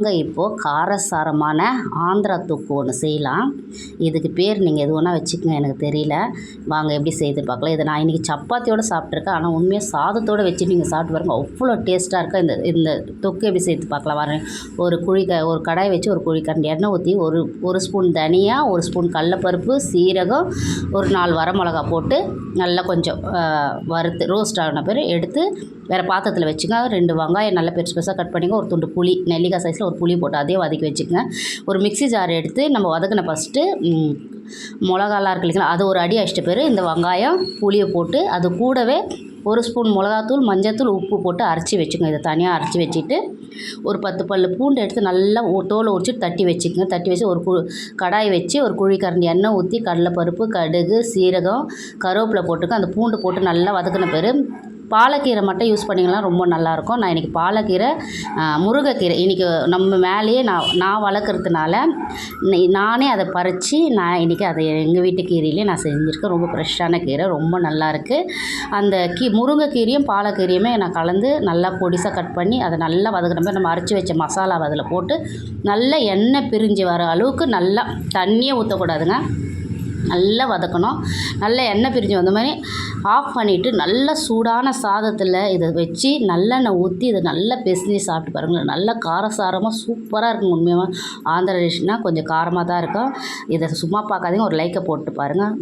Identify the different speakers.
Speaker 1: வாங்க இப்போது காரசாரமான ஆந்திரா தொக்கு ஒன்று செய்யலாம். இதுக்கு பேர் நீங்கள் எது வேணால் வச்சுக்கோங்க எனக்கு தெரியல. வாங்க எப்படி செய்து பார்க்கலாம். இதை நான் இன்றைக்கி சப்பாத்தியோடு சாப்பிட்ருக்கேன் ஆனால் உண்மையாக சாதத்தோடு வச்சு நீங்கள் சாப்பிட்டு பாருங்கள் அவ்வளோ டேஸ்ட்டாக இருக்கும் இந்த இந்த தொக்கு எப்படி செய்து பார்க்கலாம். வரேன் ஒரு குழி க ஒரு கடாய் வச்சு ஒரு குழி கரண்டி எண்ணெய் ஊற்றி ஒரு ஒரு ஸ்பூன் தனியா ஒரு ஸ்பூன் கடலப்பருப்பு சீரகம் ஒரு நாலு வரமிளகா போட்டு நல்லா கொஞ்சம் வறுத்து ரோஸ்ட் ஆன பிறகு எடுத்து வேறு பாத்திரத்தில் வச்சுங்க ரெண்டு வெங்காயம் நல்லா பெருசு பெருசாக கட் பண்ணிங்க ஒரு துண்டு புளி நெல்லிக்காய் சைஸில் ஒரு புளி போட்டு அதையே வதக்கி வச்சுக்கோங்க. ஒரு மிக்ஸி ஜார் எடுத்து நம்ம வதக்கின ஃபஸ்ட்டு மிளகாலாம் இருக்கு இல்லைங்களா அது ஒரு அடி அடிச்சிட்டு பேர் இந்த வெங்காயம் புளியை போட்டு அது கூடவே ஒரு ஸ்பூன் மிளகாத்தூள் மஞ்சத்தூள் உப்பு போட்டு அரைச்சி வச்சுக்கோங்க. இதை தனியாக அரைச்சி வச்சுட்டு ஒரு பத்து பல் பூண்டு எடுத்து நல்லா தோலை உரிச்சிட்டு தட்டி வச்சுக்கோங்க. தட்டி வச்சு ஒரு கு கடாய் வச்சு ஒரு குழிக்கரண்டி எண்ணெய் ஊற்றி கடலைப்பருப்பு கடுகு சீரகம் கருவேப்பிலை போட்டுக்க அந்த பூண்டு போட்டு நல்லா வதக்கின பேர் பாலக்கீரை மட்டும் யூஸ் பண்ணிங்கன்னா ரொம்ப நல்லாயிருக்கும். நான் இன்றைக்கி பாலக்கீரை முருங்கைக்கீரை இன்றைக்கி நம்ம மேலேயே நான் நான் வளர்க்குறதுனால நானே அதை பறித்து நான் இன்றைக்கி அதை எங்கள் வீட்டு கீரையிலே நான் செஞ்சுருக்கேன். ரொம்ப ஃப்ரெஷ்ஷான கீரை ரொம்ப நல்லாயிருக்கு. அந்த கீ முருங்கைக்கீரையும் பாலக்கீரையுமே நான் கலந்து நல்லா பொடிசாக கட் பண்ணி அதை நல்லா வதக்கின மாதிரி நம்ம அரைச்சி வச்ச மசாலாவை அதில் போட்டு நல்லா எண்ணெய் பிரிஞ்சு வர அளவுக்கு நல்லா தண்ணியே ஊற்றக்கூடாதுங்க நல்லா வதக்கணும். நல்லா எண்ணெய் பிரிஞ்சு வந்த மாதிரி ஆஃப் பண்ணிவிட்டு நல்ல சூடான சாதத்தில் இதை வச்சு நல்லெண்ணெய் ஊற்றி இதை நல்லா பிசைஞ்சு சாப்பிட்டு பாருங்களேன் நல்லா காரசாரமாக சூப்பராக இருக்கும் உண்மையாக ஆந்திரா டிஷ்னால் கொஞ்சம் காரமாக தான் இருக்கும். இதை சும்மா பார்க்காதீங்க ஒரு லைக்கை போட்டு பாருங்கள்